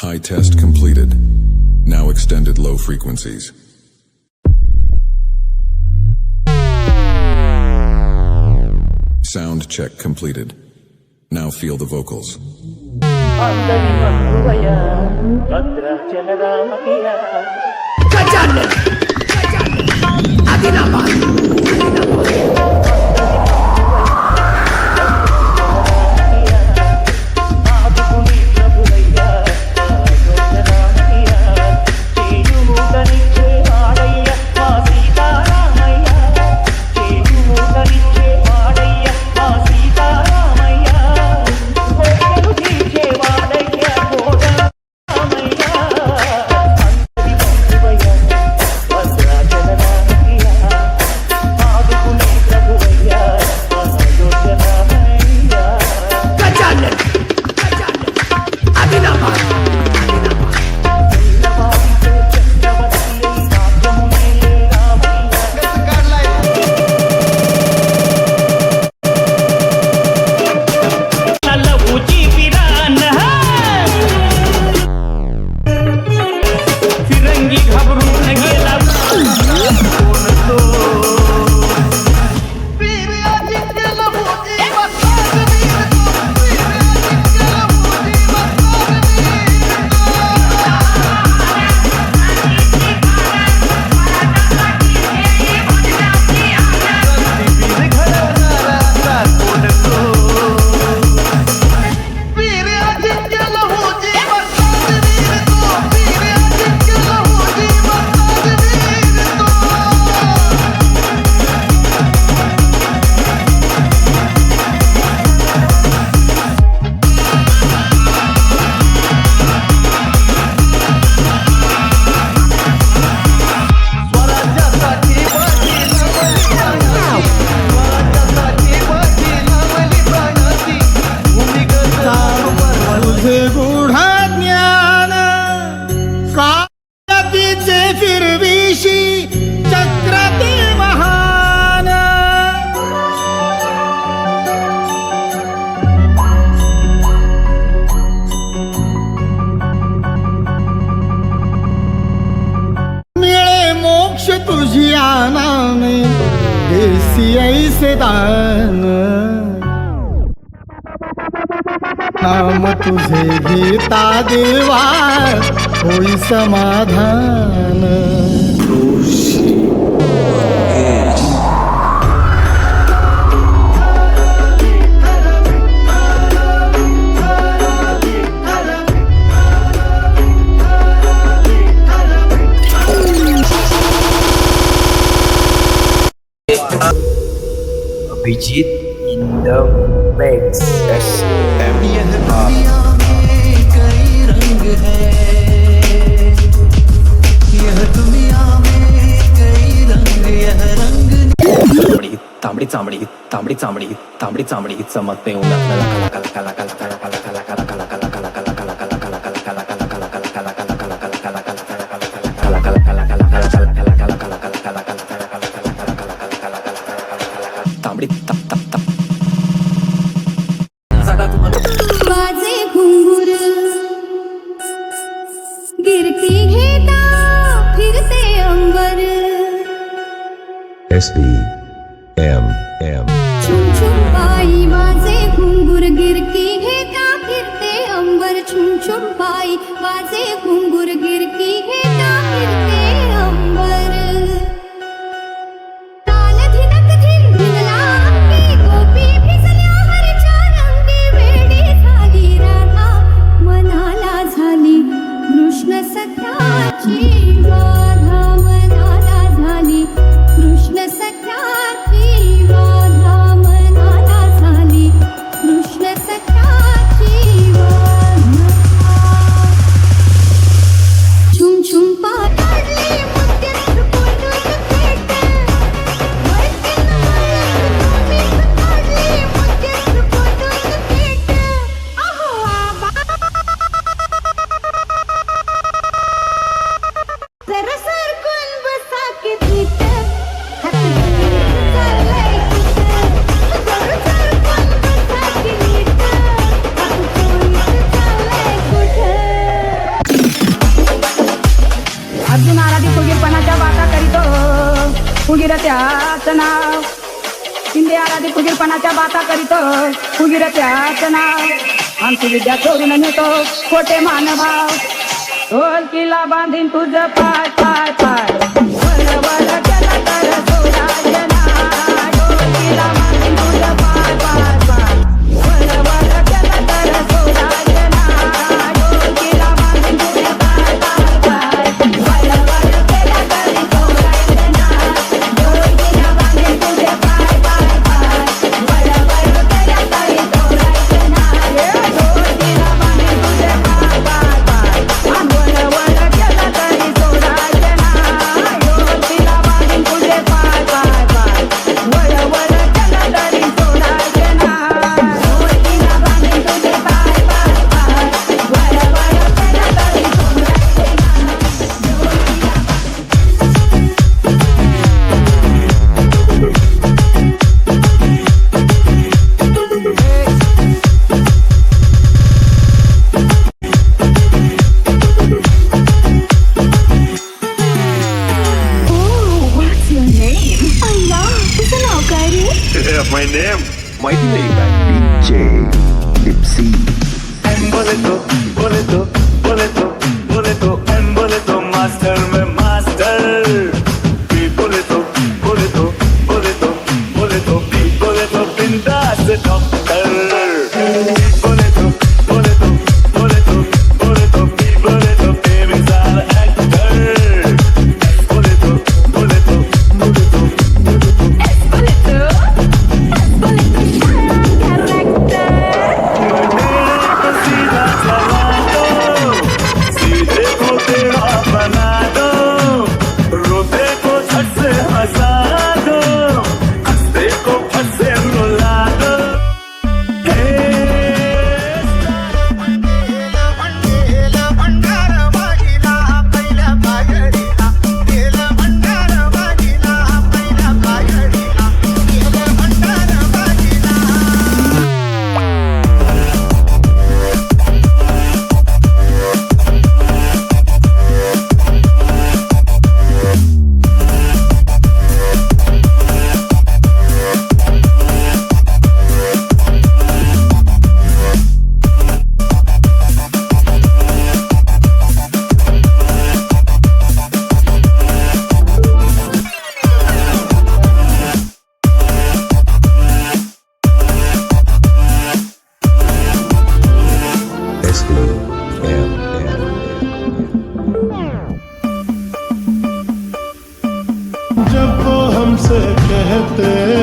High test completed. Now extended low frequencies. Sound check completed. Now feel the vocals. माझे गुढ ज्ञान कातीचे फिरविशी चक्रते महान. मिळे मोक्ष तुझी आनाने देसी ऐसे दान. नाम तुझे गीता देवा कोई समाधान। Abhijit the mix. SMR. தாமடி தாமடி தாமடி தாமடி தாமடி சமத்தை உள்ள கல கல கல கல கல এস পি এম छुम छुम पाई माझे घुंगूर गिरकी हे का फिरते अंबर छुम छुम पाई माझे घुंगूर गिरकी हे का फिरते त्याच नाव. शिंदे आराधी फुगीरपणाच्या बाता करीत फुगीर त्याच नाव. आमची विद्या चोरून नेतो खोटे मानभाव. ढोल किला बांधीन तुझ पाय पाय पाय. করতে